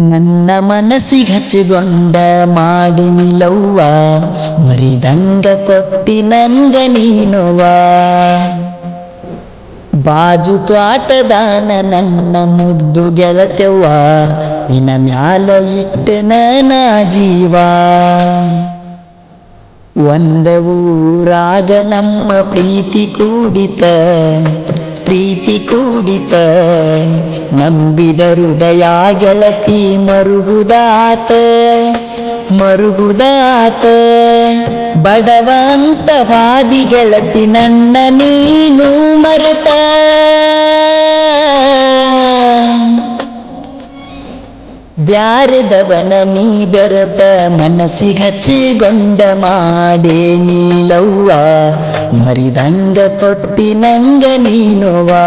ನನ್ನ ಮನಸ್ಸಿಗೆ ಹಚ್ಚಿಕೊಂಡ ಮಾಡಿ ನಿಲವ್ವ ಮರಿದಂಗ ಕೊಟ್ಟಿ ನಂಗ ನೀನುವ ಬಾಜು ತ್ವಾಟದಾನ ನನ್ನ ಮುದ್ದು ಗೆಳತೆವ್ವ ನಿನ ಮ್ಯಾಲ ಇಟ್ಟ ನನ್ನ ಜೀವ. ಒಂದ ಊರಾಗ ನಮ್ಮ ಪ್ರೀತಿ ಕೂಡಿತ ಪ್ರೀತಿ ಕೂಡಿತ. ನಂಬಿದ ಹೃದಯ ಗೆಳತಿ ಮರುಗುದಾತ ಮರುಗುದಾತ. ಬಡವಂತ ವಾದಿ ಗೆಳತಿ ನನ್ನ ನೀನು ಮರೆತ. ಬ್ಯಾರದವನ ನೀ ಬೆರತ ಮನಸ್ಸಿಗೆ ಹಚ್ಚಿಗೊಂಡ ಮಾಡೇ ನೀಲವ್ವ, ಮರಿದಂಗ ಕೊಟ್ಟಿ ನಂಗ ನೀನುವಾ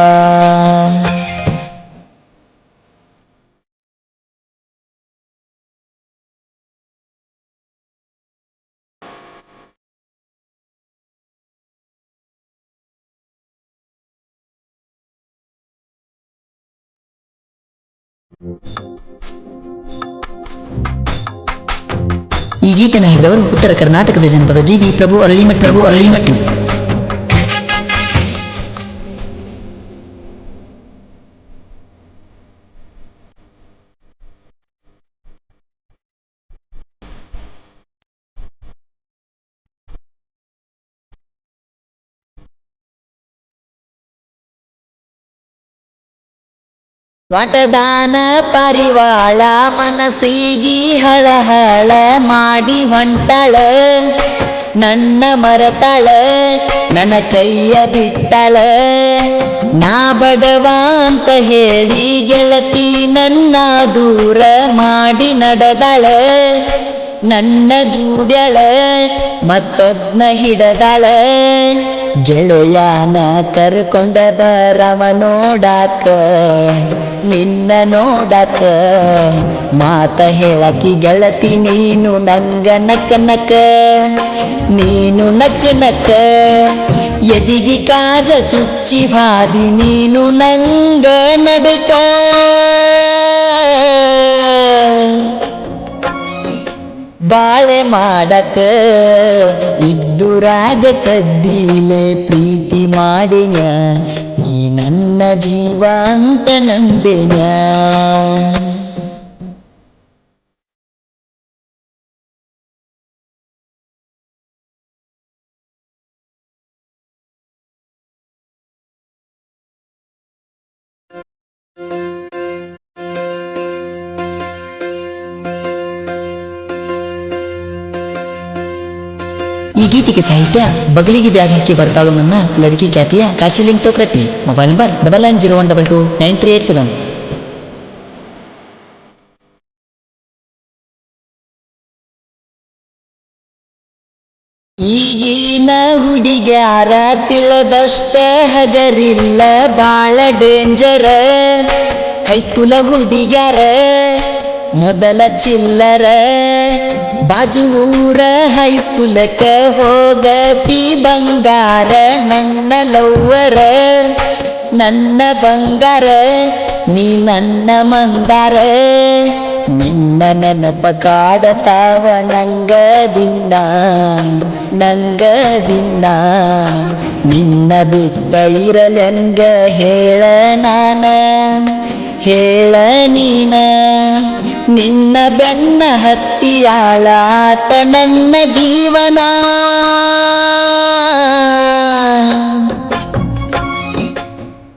ಈ ಗೀತೆಯನ್ನು ಹೇಳಿದವರು ಉತ್ತರ ಕರ್ನಾಟಕದ ಜನಪದ ಜಿ ಬಿ ಪ್ರಭು ಅರಳಿಮಠ್ ಪ್ರಭು ಅರಳಿಮಠ್. ವಟದಾನ ಪರಿವಾಳ ಮನಸ್ಸಿಗಿ ಹಳಹಳ ಮಾಡಿ ಹೊಂಟಳ. ನನ್ನ ಮರತಳ, ನನ್ನ ಕೈಯ ಬಿಟ್ಟಳ. ನಾ ಬಡವ ಅಂತ ಹೇಳಿ ಗೆಳತಿ ನನ್ನ ದೂರ ಮಾಡಿ ನಡೆದಳ. ನನ್ನ ದೂಡ್ಯಳ ಮತ್ತೊಬ್ನ ಹಿಡದಾಳ. ಗೆಳೆಯನ ಕರ್ಕೊಂಡ ಬರವ ನೋಡಾಕ, ನಿನ್ನ ನೋಡಾಕ. ಮಾತ ಹೇಳಕಿ ಗೆಳತಿ, ನೀನು ನಂಗ ನಕ್ಕ ನಕ ನೀನು ನಕ್ಕ ನಕ ಎದಿಗಿ ಕಾಜ ಚುಚ್ಚಿ ಹಾದಿ, ನೀನು ನಂಗ ನಡಕ. ಬಾಳೆ ಮಾಡಕ ಇದ್ದುರಾಗ ಕದ್ದಿಲೆ ಪ್ರೀತಿ ಮಾಡಿನ ಈ ನನ್ನ ಜೀವ ಅಂತ ನಂಬಿನ. ಈ ಗೀತೆಗೆ ಸಾಹಿತ್ಯ ಬಗಲಿಗೆ ಬ್ಯಾಗ್ ಬರ್ತಾಳು ನನ್ನ ಲಡಕಿ ಖ್ಯಾತಿಯ Kashiling Tokratti mobile number double nine zero one double two nine three eight seven ಈಗಿನ ಹುಡುಗ್ಯಾರ ತಿಳಿದಷ್ಟ ಹಗರಿಲ್ಲ, ಬಾಳ ಡೇಂಜರ ಹೈಸ್ಕೂಲ ಹುಡುಗ್ಯಾರ ಮೊದಲ ಚಿಲ್ಲರ ಬಾಜು ಊರ ಹೈಸ್ಕೂಲಕ್ಕ ಹೋಗತಿ ಬಂಗಾರ ನನ್ನ ಲವ್ವರ ನನ್ನ ಬಂಗಾರ ನೀ ನನ್ನ ಮಂದಾರ ನಿನ್ನ ನೆನಪ ಕಾಡತಾವ ನಂಗ ದಿನ ನಂಗ ದಿನ ನಿನ್ನ ಬಿಟ್ಟ ಇರಲೆಂಗ ಹೇಳ ನಾನ ಹೇಳ ನೀನ ನಿನ್ನ ಬೆನ್ನ ಹತ್ತಿಯಾಳಾತ ನನ್ನ ಜೀವನ.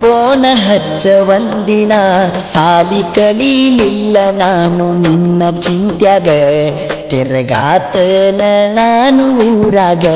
ಪೋನ ಹಚ್ಚ ಒಂದಿನ ಸಾಲಿ ಕಲೀಲಿಲ್ಲ ನಾನು ನಿನ್ನ ಚಿಂತ್ಯಾಗ. ತಿರ್ಗಾತನ ನಾನು ಊರಾಗ.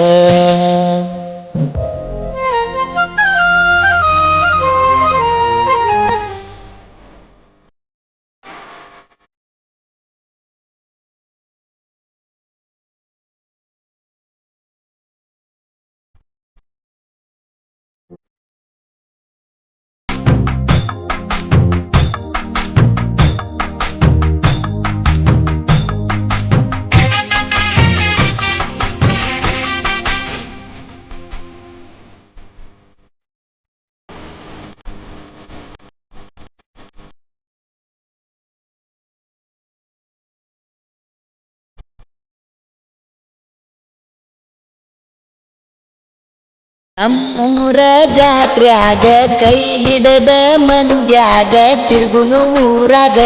ನಮ್ಮೂರ ಜಾತ್ರ್ಯಾಗ ಕೈ ಹಿಡದ ಮಂದ್ಯಾಗ ತಿರುಗುನು ಊರಾಗ.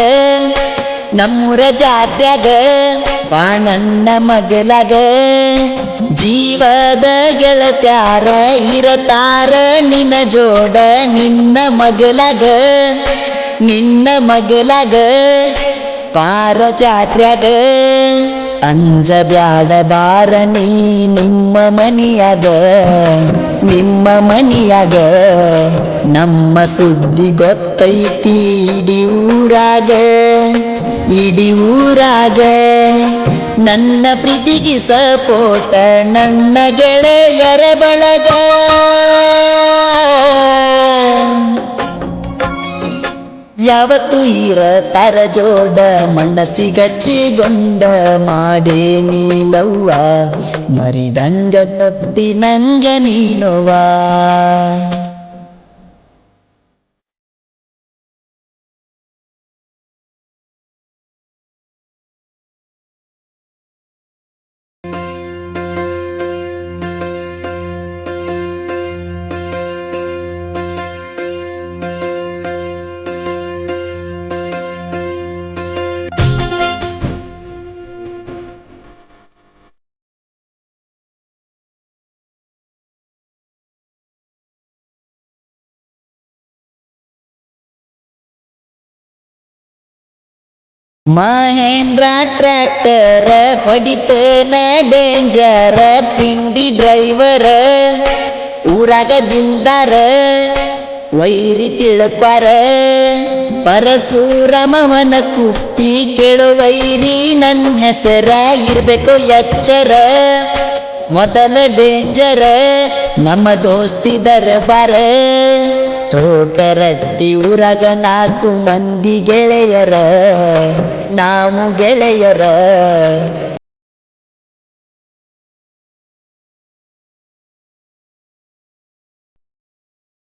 ನಮ್ಮೂರ ಜಾತ್ರ್ಯಾಗ ಬಾಣಣ್ಣ ಮಗಲಾಗ. ಜೀವದ ಗೆಳತ್ಯಾರ ಇರತಾರ ನಿನ್ನ ಜೋಡ ನಿನ್ನ ಮಗಲಾಗ. ನಿನ್ನ ಮಗಲಾಗ ಪಾರ ಜಾತ್ರ್ಯಾಗ. ಅಂಜ ಬ್ಯಾಡ ಬಾರ ನೀ ನಿಮ್ಮ ಮನಿಯಾಗ ನಿಮ್ಮ ಮನಿಯಾಗ. ನಮ್ಮ ಸುದ್ದಿ ಗೊತ್ತೈತಿ, ಇಡಿ ಊರಾಗ ಇಡಿ ಊರಾಗ. ನನ್ನ ಪ್ರೀತಿಗೆ ಸಪೋಟ ನನ್ನ ಗೆಳೆಯರ ಬಳಗ. ಯಾವತ್ತು ತರ ಜೋಡ ಮನಸ್ಸಿಗಚ್ಚಿಗೊಂಡ ಮಾಡೇ ನೀಲವ್ವ. ಮರಿದಂಗ ತಪ್ಪಿ ನಂಗ ನೀನುವಾ ಮಹೇಂದ್ರ ಟ್ರ್ಯಾಕ್ಟರ್ ಹೊಡಿತನ ಡೇಂಜರ ತಿಂಡಿ ಡ್ರೈವರ್ ಊರಾಗ ದಿಲ್ದಾರ ವೈರಿ ತಿಳ್ಕ್ವಾರ ಪರಶುರಾಮವನ ಕುಪ್ಪಿ ಕೇಳು ವೈರಿ ನನ್ನ ಹೆಸರ ಇರ್ಬೇಕು ಎಚ್ಚರ ಮೊದಲ ಡೇಂಜರ್ ನಮ್ಮ ದೋಸ್ತಿ ದರ್ಬಾರ. ತೋಕರಟ್ಟಿ ಊರಾಗ ನಾಲ್ಕು ಮಂದಿ ಗೆಳೆಯರ. ನಾವು ಗೆಳೆಯರ.